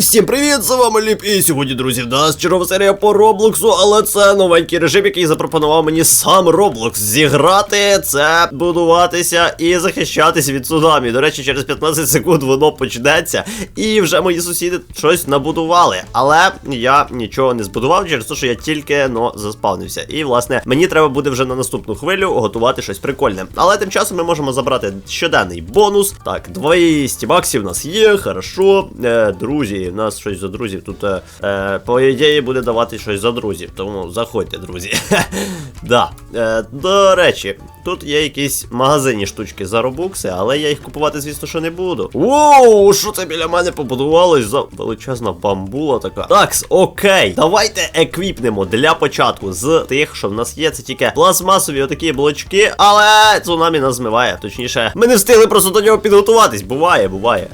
Всім привіт, з вами Ліп. І сьогодні, друзі, в нас чергова серія по Роблоксу, але це новенький режим, який запропонував мені сам Роблокс. Зіграти це будуватися і захищатися від цунамі. До речі, через 15 секунд воно почнеться. І вже мої сусіди щось набудували. Але я нічого не збудував через те, що я тільки но заспавнився. І, власне, мені треба буде вже на наступну хвилю готувати щось прикольне. Але тим часом ми можемо забрати щоденний бонус. Так, 200 баксів у нас є, хорошо. Е, друзі, у нас щось за друзів. Тут, е, е, по ідеї, буде давати щось за друзів. Тому заходьте, друзі. да. Е, до речі, тут є якісь магазинні штучки за робукси, але я їх купувати, звісно, що не буду. Воу, що це біля мене побудувалось за величезна бамбула така. Такс, окей, давайте еквіпнемо для початку з тих, що в нас є. Це тільки пластмасові отакі блочки, але цунамі нас змиває. Точніше, ми не встигли просто до нього підготуватись. Буває, буває.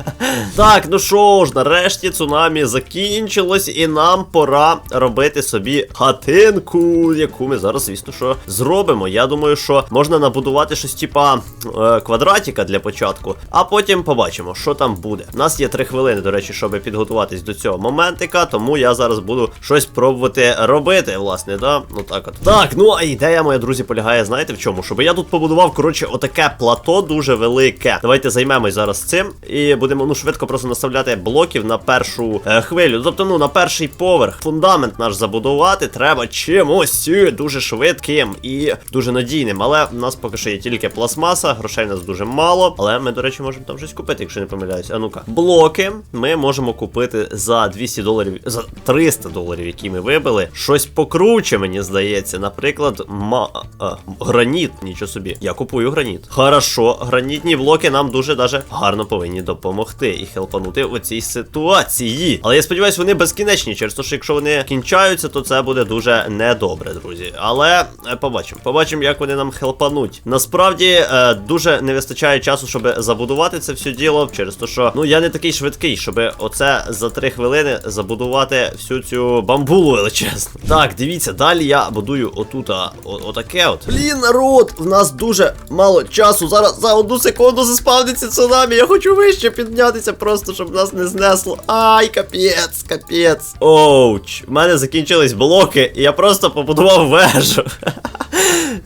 так, ну що ж, нарешті цунамі закінчилось, і нам пора робити собі хатинку, яку ми зараз, звісно, що зробимо. Я думаю, що можна набудувати щось типа е, квадратика для початку, а потім побачимо, що там буде. У нас є три хвилини, до речі, щоб підготуватись до цього моментика, тому я зараз буду щось пробувати робити, власне, да? Ну так от. Так, ну а ідея моя, друзі, полягає, знаєте в чому? Щоб я тут побудував, коротше, отаке плато дуже велике. Давайте займемось зараз цим і будемо ну швидко просто наставляти блоків на першу е, хвилю. Тобто, ну на перший поверх. Фундамент наш забудувати треба чимось е, дуже швидким і дуже надійним. Але в нас поки що є тільки пластмаса, грошей у нас дуже мало. Але ми, до речі, можемо там щось купити, якщо не помиляюсь. А ну-ка, блоки ми можемо купити за 200 доларів, за 300 доларів, які ми вибили. Щось покруче, мені здається. Наприклад, ма... а, граніт. Нічого собі. Я купую граніт. Хорошо, гранітні блоки нам дуже даже гарно повинні допомогти і хелпанути у цій ситуації. Але я сподіваюся, вони безкінечні, через те, що якщо вони кінчаються, то це буде дуже недобре, друзі. Але е, побачимо. Побачимо, як вони нам хелпануть. Насправді е, дуже не вистачає часу, щоб забудувати це все діло, через те, що ну я не такий швидкий, щоб оце за 3 хвилини забудувати всю цю бамбулу величезну. Так, дивіться, далі я будую отута отаке от. Блін, народ, в нас дуже мало часу. Зараз за одну секунду заспавниться цунамі. Я хочу вище піднятися, просто щоб нас не знесло. Ай, капець, капець. Оуч, в мене закінчились блоки, і я просто побудував вежу.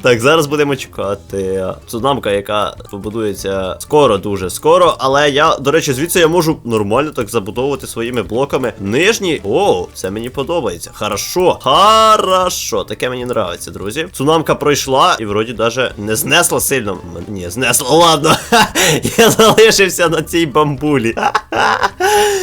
Так, зараз будемо чекати. Цунамка, яка побудується скоро, дуже скоро. Але я, до речі, звідси я можу нормально так забудовувати своїми блоками. Нижні. О, це мені подобається. Хорошо. Хорошо. Таке мені нравиться, друзі. Цунамка пройшла і вроді даже не знесла сильно. Ні, знесла, ладно. Я залишився на цій бамбулі.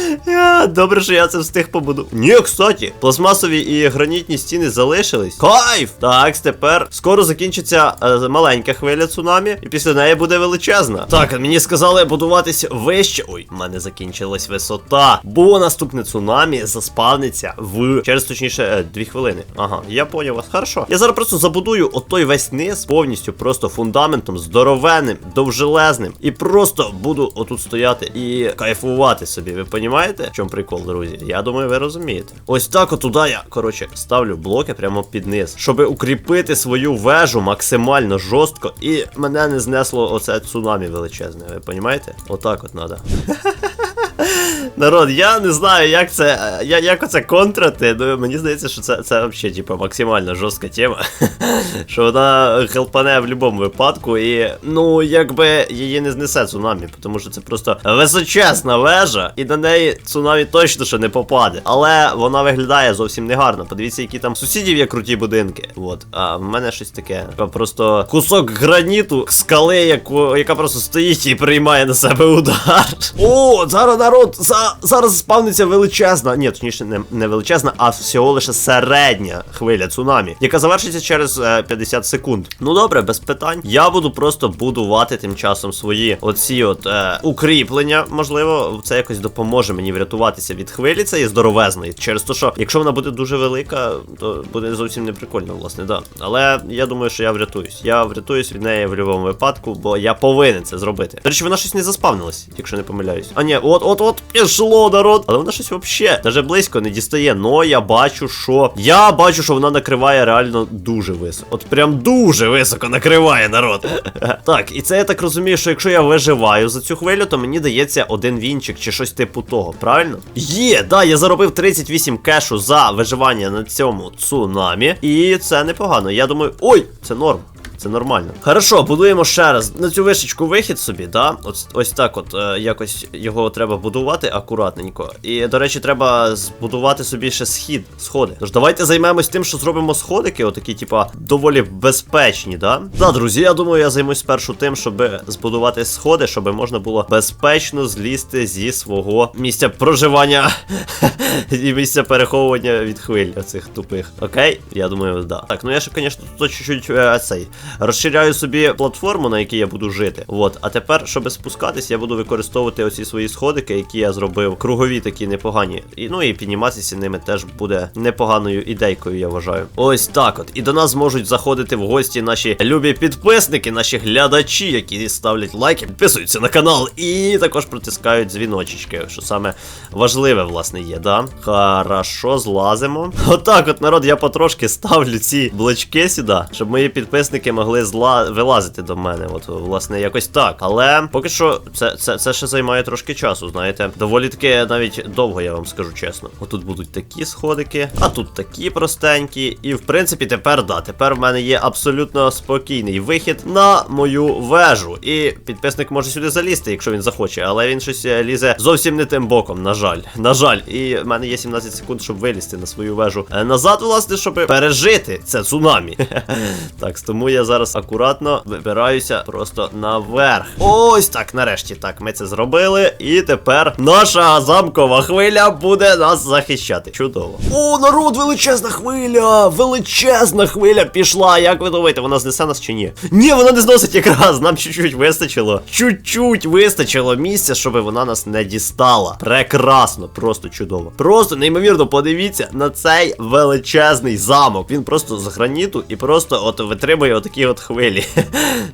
Добре, що я це встиг побуду. Ні, кстати, пластмасові і гранітні стіни залишились. Кайф! Так, тепер скоро закінчиться е, маленька хвиля цунамі, і після неї буде величезна. Так, мені сказали будуватись вище. Ой, в мене закінчилась висота. Бо наступне цунамі заспавниться в через точніше е, дві хвилини. Ага, я поняв вас. Хорошо. Я зараз просто забудую отой весь низ повністю просто фундаментом здоровенним, довжелезним. І просто буду отут стояти і кайфувати собі. Ви понімаєте? В чому прикол, друзі? Я думаю, ви розумієте. Ось так от туди я, коротше, ставлю блоки прямо під низ, щоб укріпити свою вежу максимально жорстко, і мене не знесло оце цунамі величезне. Ви понімаєте? Отак от треба. Народ, я не знаю, як це. Я, як оце контрати. Ну мені здається, що це, це взагалі, типу, максимально жорстка тема. що вона хелпане в будь-якому випадку, і ну, якби її не знесе цунамі, тому що це просто височезна вежа, і на неї цунамі точно що не попаде. Але вона виглядає зовсім негарно. Подивіться, які там сусідів є круті будинки. От, а в мене щось таке. Просто кусок граніту, скали, яку, яка просто стоїть і приймає на себе удар. О, зараз народ, за, зараз спавниться величезна. Ні, точніше, не, не величезна, а всього лише середня хвиля цунамі, яка завершиться через е, 50 секунд. Ну добре, без питань. Я буду просто будувати тим часом свої оці от е, укріплення. Можливо, це якось допоможе мені врятуватися від хвилі цієї здоровезної. Через те, що якщо вона буде дуже велика, то буде зовсім не прикольно, власне, да. Але я думаю, що я врятуюсь. Я врятуюсь від неї в будь-якому випадку, бо я повинен це зробити. До речі, вона щось не заспавнилась, якщо не помиляюсь. А ні, от от-от пішло, народ. Але вона щось взагалі даже близько не дістає. Но я бачу, що. Я бачу, що вона накриває реально дуже високо. От прям дуже високо накриває народ. Так, і це я так розумію, що якщо я виживаю за цю хвилю, то мені дається один вінчик чи щось типу того, правильно? Є, да, я заробив 38 кешу за виживання на цьому цунамі. І це непогано. Я думаю, ой, це норм. Це нормально. Хорошо, будуємо ще раз на цю вишечку вихід собі, да? Ось, ось так от е, якось його треба будувати акуратненько. І, до речі, треба збудувати собі ще схід, сходи. Тож давайте займемось тим, що зробимо сходики, отакі, типа, доволі безпечні, да? Да, друзі, я думаю, я займусь спершу тим, щоб збудувати сходи, щоб можна було безпечно злізти зі свого місця проживання і місця переховування від хвиль оцих тупих. Окей? Я думаю, да. Так, ну я ще, звісно, тут чуть-чуть е, цей. Розширяю собі платформу, на якій я буду жити. От, а тепер, щоб спускатись, я буду використовувати оці свої сходики, які я зробив. Кругові такі непогані. І ну і підніматися ними теж буде непоганою ідейкою, я вважаю. Ось так от. І до нас можуть заходити в гості наші любі підписники, наші глядачі, які ставлять лайки, підписуються на канал і також протискають дзвіночечки, що саме важливе, власне, є, да? Хорошо, злазимо. Отак, от народ, я потрошки ставлю ці блочки сюди, щоб мої підписники могли зла... вилазити до мене. От, власне, якось так. Але поки що це, це, це ще займає трошки часу, знаєте. Доволі таки навіть довго, я вам скажу чесно. Отут будуть такі сходики, а тут такі простенькі. І в принципі, тепер да, тепер в мене є абсолютно спокійний вихід на мою вежу. І підписник може сюди залізти, якщо він захоче, але він щось е, лізе зовсім не тим боком, на жаль. На жаль, і в мене є 17 секунд, щоб вилізти на свою вежу е, назад, власне, щоб пережити це цунамі. Так, тому я зараз акуратно вибираюся просто наверх. Ось так, нарешті. Так, ми це зробили. І тепер наша замкова хвиля буде нас захищати. Чудово. О, народ, величезна хвиля! Величезна хвиля пішла. Як ви думаєте, вона знесе нас чи ні? Ні, вона не зносить якраз. Нам чуть-чуть вистачило. Чуть-чуть вистачило місця, щоб вона нас не дістала. Прекрасно, просто чудово. Просто неймовірно, подивіться на цей величезний замок. Він просто з граніту і просто от витримує отакі от хвилі.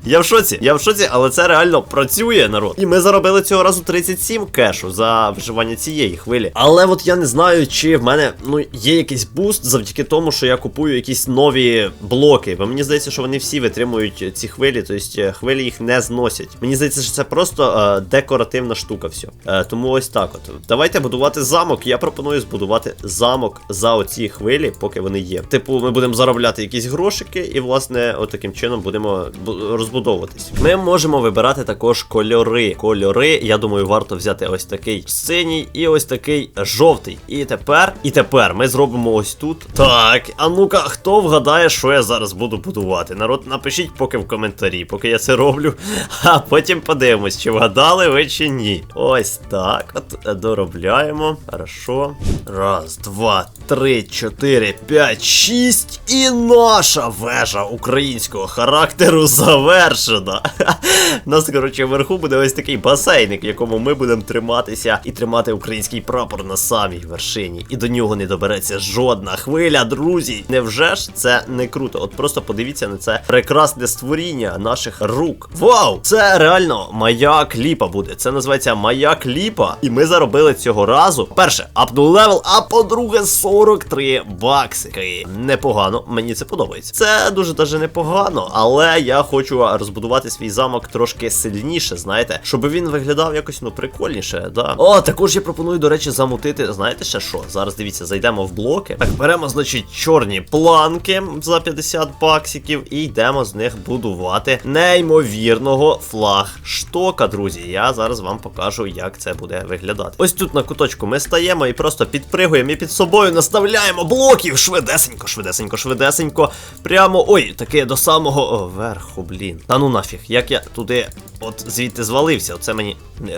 Я в шоці, я в шоці, але це реально працює, народ. І ми заробили цього разу 37 кешу за вживання цієї хвилі. Але от я не знаю, чи в мене ну є якийсь буст завдяки тому, що я купую якісь нові блоки. Бо мені здається, що вони всі витримують ці хвилі, тобто хвилі їх не зносять. Мені здається, що це просто е, декоративна штука. все. Е, тому ось так от. Давайте будувати замок. Я пропоную збудувати замок за оці хвилі, поки вони є. Типу, ми будемо заробляти якісь грошики, і власне, от таким чином будемо розбудовуватись. Ми можемо вибирати також кольори. Кольори, я думаю, варто взяти ось такий синій і ось такий жовтий. І тепер, і тепер ми зробимо ось тут. Так, а ну-ка, хто вгадає, що я зараз буду будувати? Народ, напишіть поки в коментарі, поки я це роблю. А потім подивимось, чи вгадали ви чи ні. Ось так. От доробляємо. Хорошо. Раз, два, три, чотири, п'ять, шість. І наша вежа українського характеру завершена. У нас, коротше, вверху буде ось такий басейник, в якому ми будемо триматися і тримати український прапор на самій вершині. І до нього не добереться жодна хвиля, друзі. Невже ж це не круто? От просто подивіться на це прекрасне створіння наших рук. Вау! Це реально моя кліпа буде. Це називається моя кліпа. І ми заробили цього разу. Перше, апнув левел, а по-друге, 43 баксики. Непогано, мені це подобається. Це дуже даже непогано, але я хочу розбудувати свій замок трошки сильніше, знаєте, щоб він виглядав якось ну прикольніше. Да. О, також я пропоную, до речі, замутити. Знаєте ще що? Зараз дивіться, зайдемо в блоки. Так, беремо, значить, чорні планки за 50 баксиків і йдемо з них будувати неймовірного флагштока, друзі. Я зараз вам покажу, як це буде виглядати. Ось тут на куточку ми стаємо і просто підпригуємо і під собою наставляємо блоків швидесенько, швидесенько, швидесенько. Прямо ой, таке до самого О, верху, блін. Та ну нафіг, як я туди от звідти звалився, оце мені.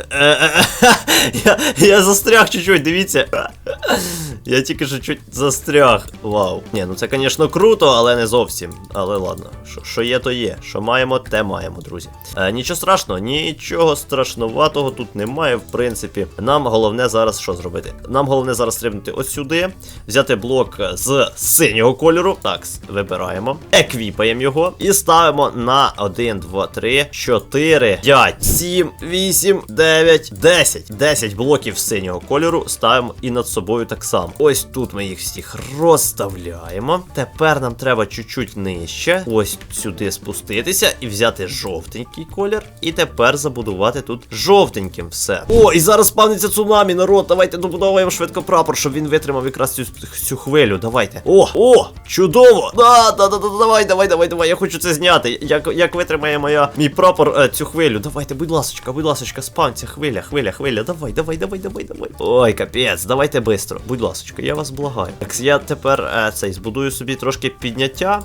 Я, я застряг чуть-чуть, дивіться. Я тільки що чуть застряг. Вау. Ні, ну це, звісно, круто, але не зовсім. Але ладно, що, є, то є. Що маємо, те маємо, друзі. Е, нічого страшного, нічого страшноватого тут немає, в принципі. Нам головне зараз що зробити? Нам головне зараз стрибнути ось сюди, взяти блок з синього кольору. Так, вибираємо, еквіпаємо його і ставимо на 1, 2, 3, 4, 5, 7, 8, 9, 10. 10 блоків синього кольору ставимо і над собою так само. Ось тут ми їх всіх розставляємо. Тепер нам треба чуть-чуть нижче. Ось сюди спуститися і взяти жовтенький колір. І тепер забудувати тут жовтеньким все. О, і зараз спавниться цунамі, народ. Давайте добудовуємо швидко прапор, щоб він витримав якраз цю, цю хвилю. Давайте. О, о, чудово! Да, да, да, да, давай, давай, давай, давай. Я хочу це зняти. Як, як витримає моя мій прапор е, цю хвилю. Давайте, будь ласочка, будь ласочка, спавнься, хвиля, хвиля, хвиля. Давай, давай, давай, давай, давай. Ой, капець, давайте бистро. Будь ласочка, я вас благаю. Так, я тепер е, цей збудую собі трошки підняття.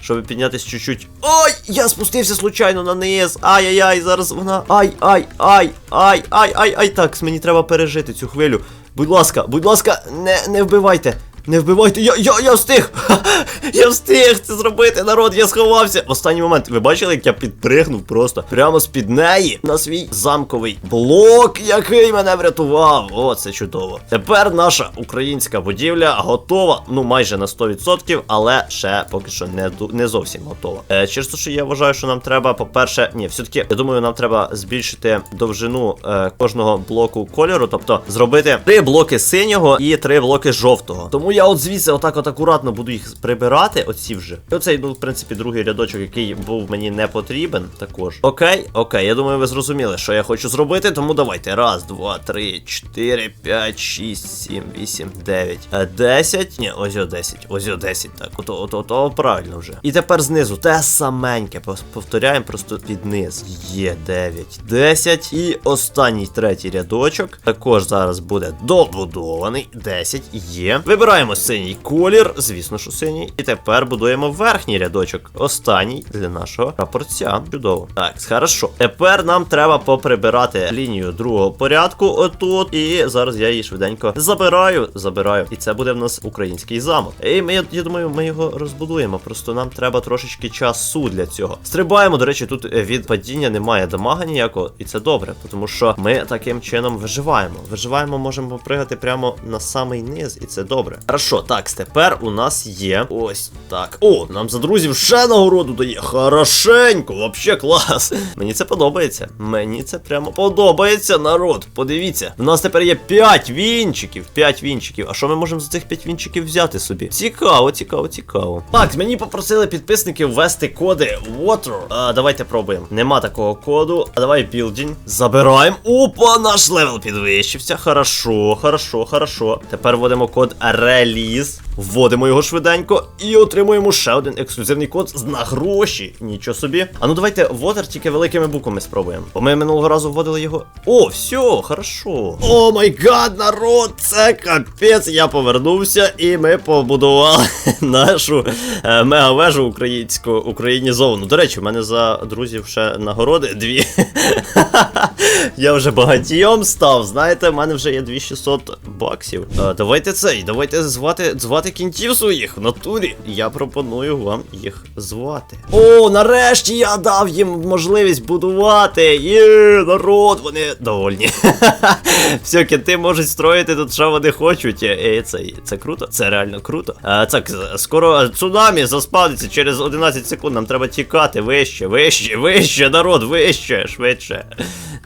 Щоб піднятись чуть-чуть. Ой! Я спустився случайно на низ. Ай-яй-яй, зараз вона. Ай, ай, ай, ай, ай, ай, ай. Так, мені треба пережити цю хвилю. Будь ласка, будь ласка, не, не вбивайте. Не вбивайте, я, я, я встиг! Я встиг це зробити, народ, я сховався. В останній момент, ви бачили, як я підпригнув просто прямо з-під неї на свій замковий блок, який мене врятував. О, це чудово. Тепер наша українська будівля готова, ну майже на 100%, але ще поки що не, не зовсім готова. Е, через те, що я вважаю, що нам треба, по-перше, ні, все-таки, я думаю, нам треба збільшити довжину е, кожного блоку кольору, тобто зробити три блоки синього і три блоки жовтого. Тому я от звідси отак от акуратно буду їх прибирати, оці вже. І оцей, ну, в принципі, другий рядочок, який був мені не потрібен, також. Окей, окей, я думаю, ви зрозуміли, що я хочу зробити, тому давайте. Раз, два, три, чотири, п'ять, шість, сім, вісім, дев'ять, е, десять. Ні, ось о 10, ось о 10, так. Ото, ото, ото, правильно вже. І тепер знизу те саменьке. Повторяємо просто під низ. Є 9, 10. І останній третій рядочок. Також зараз буде добудований. 10 є. Вибираємо синій колір, звісно, що синій. І тепер будуємо верхній рядочок. Останній для нашого прапорця. Чудово. Так, хорошо. Тепер нам треба поприбирати лінію другого порядку отут. І зараз я її швиденько забираю. Забираю. І це буде в нас український замок. І ми, я, думаю, ми його розбудуємо. Просто нам треба трошечки часу для цього. Стрибаємо. До речі, тут від падіння немає дамага ніякого, і це добре, тому що ми таким чином виживаємо. Виживаємо, можемо пригати прямо на самий низ, і це добре. Хорошо, так, тепер у нас є ось так. О, нам за друзів ще нагороду дає. Хорошенько, вообще клас. Мені це подобається. Мені це прямо подобається, народ. Подивіться, в нас тепер є 5 вінчиків. 5 вінчиків. А що ми можемо за цих 5 вінчиків взяти собі? Цікаво, цікаво, цікаво. Так, мені попросили підписники ввести коди Water. А, давайте пробуємо. Нема такого коду. А давай building. Забираємо. Опа, наш левел підвищився. Хорошо, хорошо, хорошо. Тепер вводимо код Release. Вводимо його швиденько отримуємо ще один ексклюзивний код на гроші. Нічого собі. А ну давайте Water тільки великими буквами спробуємо. Бо ми минулого разу вводили його. О, все, хорошо. О май гад, народ, це капець. Я повернувся і ми побудували нашу е, мегавежу українську українізовану. До речі, в мене за друзів ще нагороди дві. Я вже багатієм став. Знаєте, в мене вже є 2600 баксів. Е, давайте цей, давайте звати, звати кінтів своїх в натурі. Я пропоную вам їх звати. О, нарешті я дав їм можливість будувати. Є, народ, вони довольні. Все, кінти можуть строїти тут, що вони хочуть. Е, це, це круто, це реально круто. А, так, скоро цунамі заспавниться через 11 секунд. Нам треба тікати вище, вище, вище, народ, вище, швидше.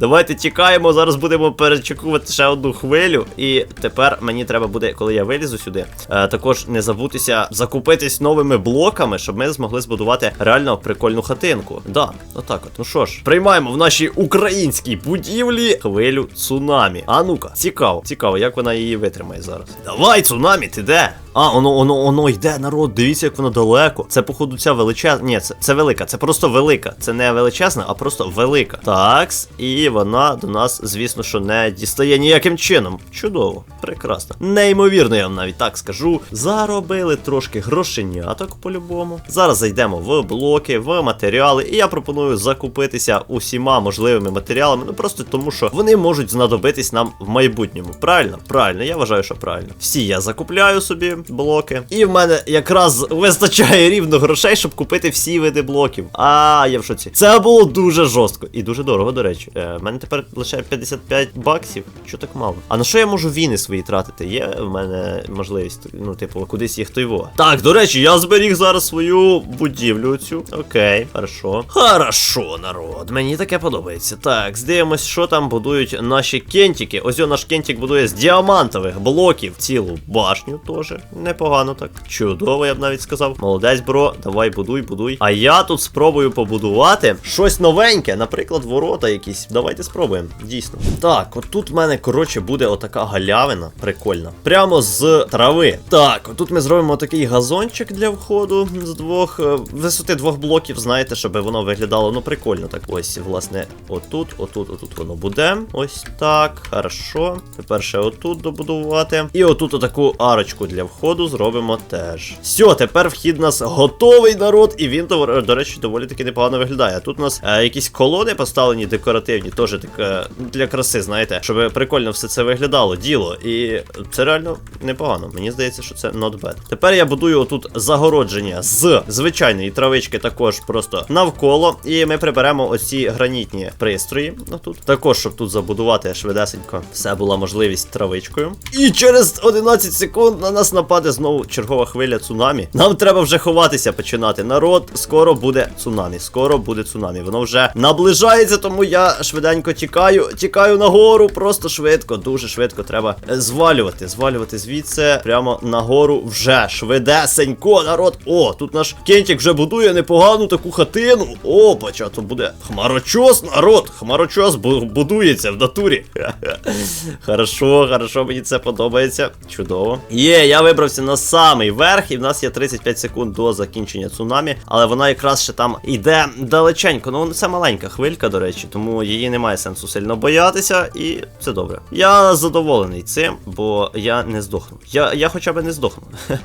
Давайте тікаємо, зараз будемо перечекувати ще одну хвилю. І тепер мені треба буде, коли я вилізу сюди, е, також не забутися закупитись новими блоками, щоб ми змогли збудувати реально прикольну хатинку. Да, отак от. Ну що ж, приймаємо в нашій українській будівлі хвилю цунамі. А ну-ка, цікаво, цікаво, як вона її витримає зараз. Давай, цунамі, ти де? А, воно, воно, воно йде, народ, дивіться, як воно далеко. Це, походу, ця величезна. Ні, це, це велика, це просто велика. Це не величезна, а просто велика. Такс, і вона до нас, звісно, що не дістає ніяким чином. Чудово, прекрасно. Неймовірно, я вам навіть так скажу. Заробили трошки грошеняток по-любому. Зараз зайдемо в блоки, в матеріали, і я пропоную закупитися усіма можливими матеріалами. Ну просто тому, що вони можуть знадобитись нам в майбутньому. Правильно? Правильно, я вважаю, що правильно. Всі я закупляю собі. Блоки. І в мене якраз вистачає рівно грошей, щоб купити всі види блоків. А, я в шоці. Це було дуже жорстко і дуже дорого, до речі. Е, в мене тепер лише 55 баксів. Що так мало? А на що я можу віни свої тратити? Є в мене можливість, ну, типу, кудись їх тойво. Так, до речі, я зберіг зараз свою будівлю цю. Окей, хорошо. Хорошо, народ. Мені таке подобається. Так, здивимось, що там будують наші кентики. Ось наш кентик будує з діамантових блоків цілу башню теж. Непогано так. Чудово, я б навіть сказав. Молодець, бро, давай будуй, будуй. А я тут спробую побудувати щось новеньке, наприклад, ворота якісь. Давайте спробуємо. Дійсно. Так, от тут в мене, коротше, буде отака галявина. Прикольна. Прямо з трави. Так, отут ми зробимо такий газончик для входу з двох е, висоти двох блоків, знаєте, щоб воно виглядало ну прикольно. Так, ось, власне, отут, отут, отут воно буде. Ось так. Хорошо. Тепер ще отут добудувати. І отут отаку арочку для входу зробимо теж. Все, тепер вхід у нас готовий народ, і він, до, речі, доволі таки непогано виглядає. Тут у нас е, якісь колони поставлені декоративні, теж так е, для краси, знаєте, щоб прикольно все це виглядало, діло. І це реально непогано. Мені здається, що це not bad. Тепер я будую отут загородження з звичайної травички, також просто навколо. І ми приберемо оці гранітні пристрої. Ну тут також, щоб тут забудувати швидесенько, все була можливість травичкою. І через 11 секунд на нас нападе знову чергова хвиля цунамі. Нам треба вже ховатися починати. Народ, скоро буде цунамі. Скоро буде цунамі. Воно вже наближається, тому я швиденько тікаю. Тікаю нагору, просто швидко, дуже швидко треба е, звалювати. Звалювати звідси прямо нагору вже швидесенько, народ. О, тут наш кентик вже будує непогану таку хатину. О, бача, то буде хмарочос, народ. Хмарочос бу- будується в натурі. Хорошо, хорошо, мені це подобається. Чудово. Є, я вибрався на самий верх, і в нас є 35 секунд до закінчення цунамі, але вона якраз ще там йде далеченько. Ну, це маленька хвилька, до речі, тому її немає сенсу сильно боятися, і це добре. Я задоволений цим, бо я не здохну. Я, я хоча б не здохну.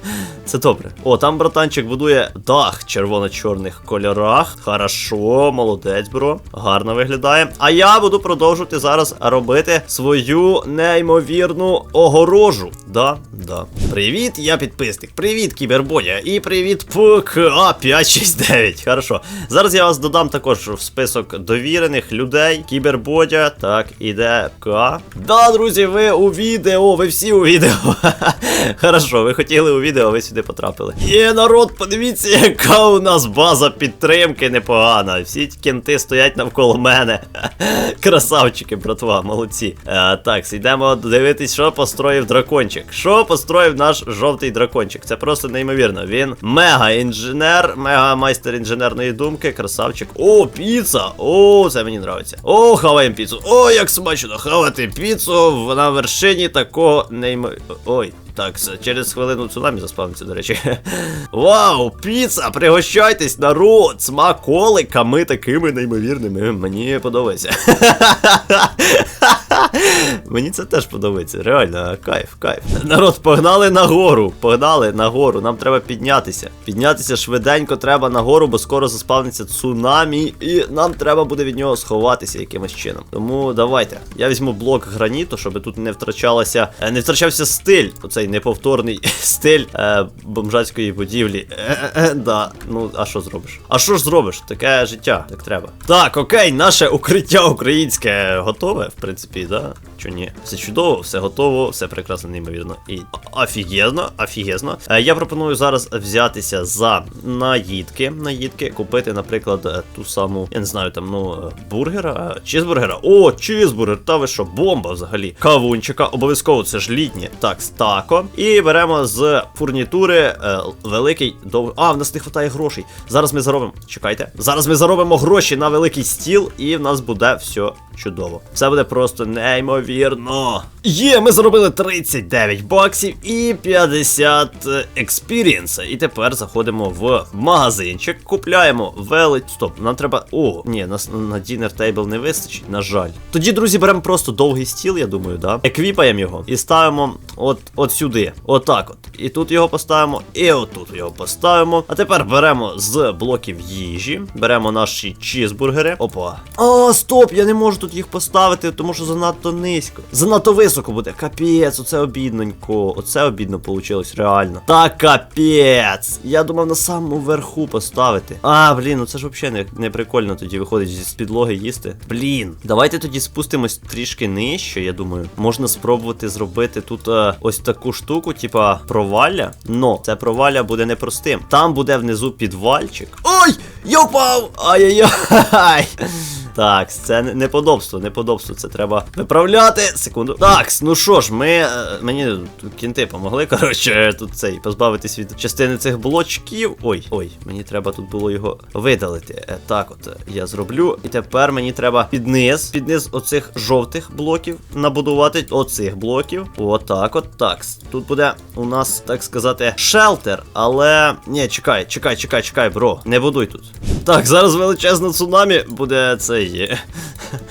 Це добре. О, там братанчик будує дах червоно-чорних кольорах. Хорошо, молодець, бро. Гарно виглядає. А я буду продовжувати зараз робити свою неймовірну огорожу. Да, да. Привіт, я підписник. Привіт, кібербоя. І привіт, ПКА 569. Хорошо. Зараз я вас додам також в список довірених людей. Кібербодя, так, іде ПКА. Да, друзі, ви у відео, ви всі у відео. Хорошо, ви хотіли у відео, ви сюди потрапили. Є народ, подивіться, яка у нас база підтримки непогана. Всі кенти стоять навколо мене. Красавчики, братва, молодці. Е, так, йдемо дивитись, що построїв дракончик. Що построїв наш жовтий дракончик? Це просто неймовірно. Він мега-інженер, мега-майстер інженерної думки, красавчик. О, піца! О, це мені нравиться. О, хаваємо піцу. О, як смачно хавати піцу на вершині такого неймо... Ой. Так, через хвилину цунамі заспавниться, до речі. Вау, піца! Пригощайтесь, народ! Смаколиками такими неймовірними. Мені подобається. Мені це теж подобається. Реально, кайф, кайф. Народ, погнали нагору. Погнали нагору. Нам треба піднятися. Піднятися швиденько треба нагору, бо скоро заспавниться цунамі, і нам треба буде від нього сховатися якимось чином. Тому давайте. Я візьму блок граніту, щоб тут не втрачалася, е, не втрачався стиль. Оцей неповторний стиль е, бомжацької будівлі. Е-е-е, да. Ну, а що зробиш? А що ж зробиш? Таке життя, так треба. Так, окей, наше укриття українське готове, в принципі, да? Чо ні? Все чудово, все готово, все прекрасно, неймовірно. І офігезно, офігезно. Е, я пропоную зараз взятися за наїдки. Наїдки, купити, наприклад, е, ту саму, я не знаю, там, ну, е, бургера, чізбургера. О, чізбургер, та ви що, бомба взагалі. Кавунчика, обов'язково це ж літнє. Так, стако. І беремо з фурнітури великий довгий. А, в нас не вистачає грошей. Зараз ми заробимо. Чекайте. Зараз ми заробимо гроші на великий стіл, і в нас буде все чудово. Все буде просто неймовірно. Є, ми заробили 39 баксів і 50 експірієнса. І тепер заходимо в магазинчик, купляємо велич. Стоп, нам треба. О, ні, нас на дінер тейбл не вистачить, на жаль. Тоді, друзі, беремо просто довгий стіл, я думаю, да? Еквіпаємо його і ставимо от, от сюди. Отак от. І тут його поставимо, і отут його поставимо. А тепер беремо з блоків їжі, беремо наші чізбургери. Опа. А, стоп, я не можу тут їх поставити, тому що занадто занадто низько. Занадто високо буде. Капець, оце обідненько. Оце обідно вийшло, реально. Так, капець. Я думав на самому верху поставити. А, блін, ну це ж взагалі не, не прикольно тоді виходить з підлоги їсти. Блін. Давайте тоді спустимось трішки нижче, я думаю. Можна спробувати зробити тут е, ось таку штуку, типа провалля. Но це провалля буде непростим. Там буде внизу підвальчик. Ой! Я впав! Ай-яй-яй! Так, це неподобство, неподобство. Це треба виправляти. Секунду. Так, ну що ж, ми. е, Мені тут кінти помогли, коротше, тут цей позбавитись від частини цих блочків. Ой, ой, мені треба тут було його видалити. Е, Так, от я зроблю. І тепер мені треба під низ, під низ оцих жовтих блоків набудувати оцих блоків. Отак, от так. Тут буде у нас, так сказати, шелтер, але. Ні, чекай, чекай, чекай, чекай, бро. Не будуй тут. Так, зараз величезне цунамі буде цей.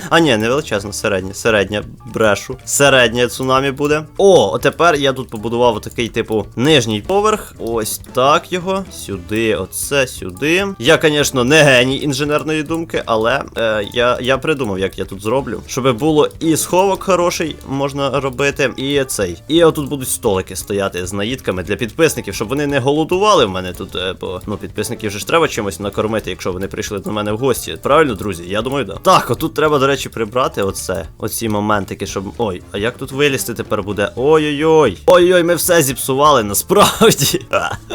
А ні, не величезне, середнє, середнє брешу. Середнє цунамі буде. О, тепер я тут побудував такий, типу, нижній поверх. Ось так його. Сюди, оце, сюди. Я, звісно, не геній інженерної думки, але е, я, я придумав, як я тут зроблю. Щоб було і сховок хороший можна робити, і цей. І отут будуть столики стояти з наїдками для підписників, щоб вони не голодували в мене тут. Е, бо ну, підписників же ж треба чимось накормити, якщо вони прийшли до мене в гості. Правильно, друзі? Я думаю, да. Так, отут треба, до речі, прибрати оце. Оці моментики, щоб. Ой, а як тут вилізти тепер буде? Ой-ой-ой. Ой-ой, ми все зіпсували, насправді.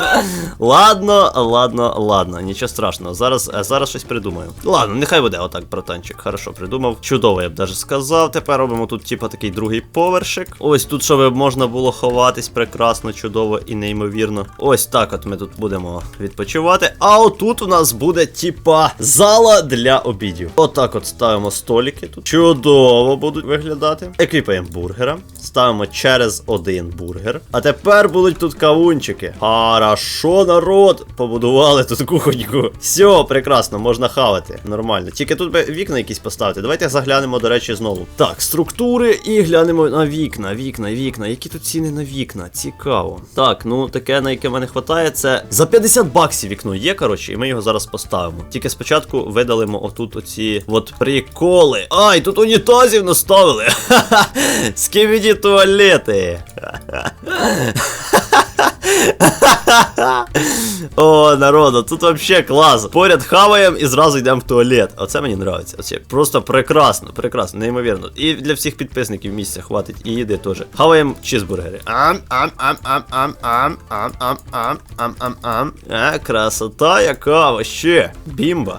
ладно, ладно, ладно, нічого страшного. Зараз, е, зараз щось придумаю. Ладно, нехай буде отак, братанчик. Хорошо, придумав. Чудово, я б даже сказав. Тепер робимо тут, типа, такий другий повершик. Ось тут, щоб можна було ховатись прекрасно, чудово і неймовірно. Ось так от ми тут будемо відпочивати. А отут у нас буде, типа, зала для обідів. Отак от ставимо столики тут. Чудово будуть виглядати. Еквіпаємо бургера. Ставимо через один бургер. А тепер будуть тут кавунчики. Хорошо, народ. Побудували тут кухоньку. Все, прекрасно, можна хавати. Нормально. Тільки тут би вікна якісь поставити. Давайте заглянемо, до речі, знову. Так, структури і глянемо на вікна, вікна, вікна. Які тут ціни на вікна? Цікаво. Так, ну таке, на яке мене хватає, це за 50 баксів вікно є, коротше, і ми його зараз поставимо. Тільки спочатку видалимо отут оці от приколи. Ай, тут унітазів наставили. Ха-ха. Туалети. О, народу, тут вообще клас. Поряд хаваємо і зразу йдемо в туалет. Оце мені нравиться. Оце просто прекрасно, прекрасно, неймовірно. І для всіх підписників місця хватить, і їди теж. Хаваємо чизбургери. Ам, ам, ам, ам, ам, ам, ам, ам, ам, ам, ам, ам. А, красота яка вообще. Бімба.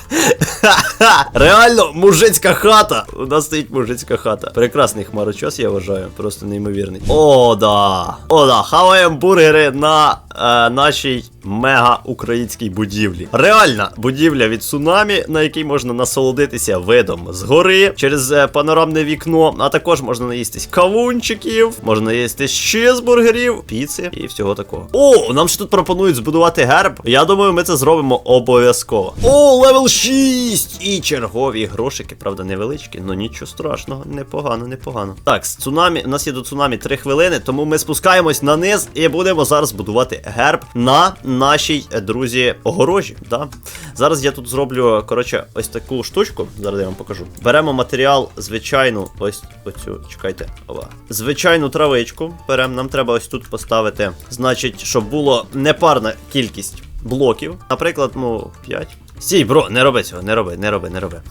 Реально, мужицька хата. У нас стоїть мужицька хата. Прекрасний хмарочос, я вважаю. Просто неймовірний. О, да. О, да. Хаваємо бургери на е, нашій мега українській будівлі. Реальна будівля від цунамі, на якій можна насолодитися видом з гори через е, панорамне вікно. А також можна наїстись кавунчиків, можна наїстись чизбургерів, піци і всього такого. О, нам ще тут пропонують збудувати герб. Я думаю, ми це зробимо обов'язково. О, левел 6! І чергові грошики, правда, невеличкі, але нічого страшного, непогано, непогано. Так, з цунамі, у нас є до цунамі 3 хвилини, тому ми спускаємось на низ і будемо зараз будувати герб на нашій, е, друзі, огорожі. Да? Зараз я тут зроблю, коротше, ось таку штучку. Зараз я вам покажу. Беремо матеріал, звичайну, ось оцю, чекайте, ова. Звичайну травичку. Беремо, нам треба ось тут поставити, значить, щоб було непарна кількість блоків. Наприклад, ну, 5. Стій, бро, не роби цього, не роби, не роби, не роби.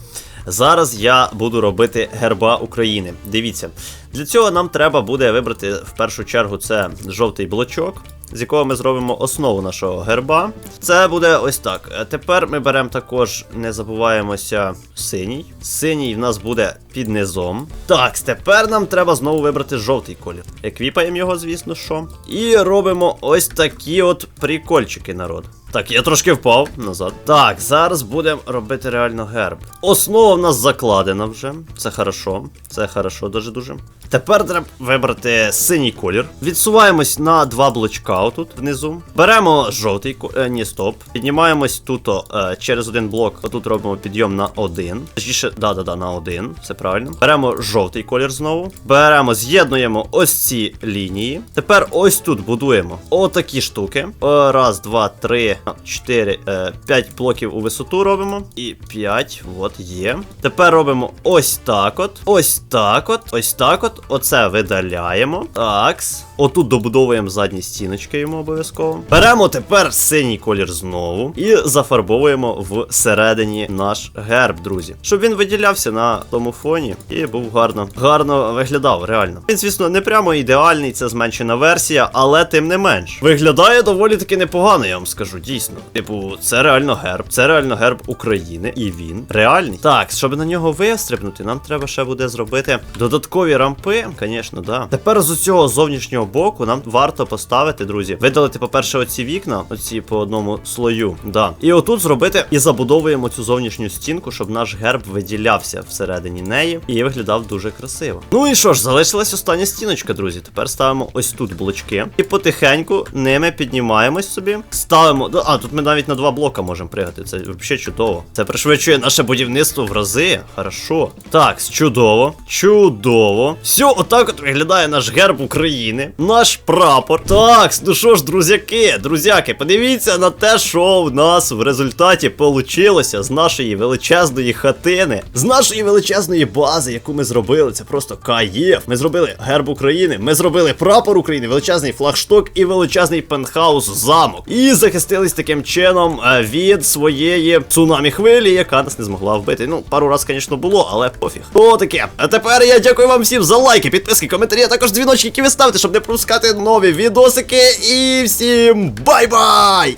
Зараз я буду робити герба України. Дивіться, для цього нам треба буде вибрати в першу чергу це жовтий блочок, з якого ми зробимо основу нашого герба. Це буде ось так. Тепер ми беремо також, не забуваємося, синій. Синій в нас буде під низом. Так, тепер нам треба знову вибрати жовтий колір. Еквіпаємо його, звісно, що. І робимо ось такі от прикольчики, народ. Так, я трошки впав назад. Так, зараз будемо робити реально герб. Основа в нас закладена вже. Це хорошо. Це хорошо, дуже дуже. Тепер треба вибрати синій колір. Відсуваємось на два блочка отут внизу. Беремо жовтий е, ні, стоп. Піднімаємось тут е, через один блок. Отут робимо підйом на один. Точніше, да-да-да, на один. Все правильно. Беремо жовтий колір знову. Беремо, з'єднуємо ось ці лінії. Тепер ось тут будуємо отакі штуки. Раз, два, три, 4, 5 блоків у висоту робимо. І 5, от є. Тепер робимо ось так от. Ось так от. Ось так от. Оце видаляємо. Такс. Отут добудовуємо задні стіночки йому обов'язково. Беремо тепер синій колір знову і зафарбовуємо всередині наш герб, друзі. Щоб він виділявся на тому фоні і був гарно, гарно виглядав, реально. Він, звісно, не прямо ідеальний, це зменшена версія, але тим не менш. Виглядає доволі таки непогано, я вам скажу, дійсно. Типу, це реально герб, це реально герб України, і він реальний. Так, щоб на нього вистрибнути, нам треба ще буде зробити додаткові рампи, звісно, да. Тепер з цього зовнішнього боку нам варто поставити, друзі, видалити, по-перше, оці вікна, оці по одному слою. Да. І отут зробити і забудовуємо цю зовнішню стінку, щоб наш герб виділявся всередині неї і виглядав дуже красиво. Ну і що ж, залишилась остання стіночка, друзі. Тепер ставимо ось тут блочки. І потихеньку ними піднімаємось собі. Ставимо. А, тут ми навіть на два блока можемо пригати. Це взагалі чудово. Це пришвидшує наше будівництво в рази. Хорошо. Так, чудово. Чудово. Все, отак от виглядає наш герб України. Наш прапор. Так, ну що ж, друзяки, друзяки, подивіться на те, що в нас в результаті получилося з нашої величезної хатини, з нашої величезної бази, яку ми зробили. Це просто каєв. Ми зробили герб України, ми зробили прапор України, величезний флагшток і величезний пентхаус замок. І захистились таким чином е, від своєї цунамі хвилі, яка нас не змогла вбити. Ну, пару раз, звісно, було, але пофіг. О, таке. А тепер я дякую вам всім за лайки, підписки, коментарі, а також дзвіночки, які ви ставите, щоб не пропускати нові відосики. І всім бай-бай!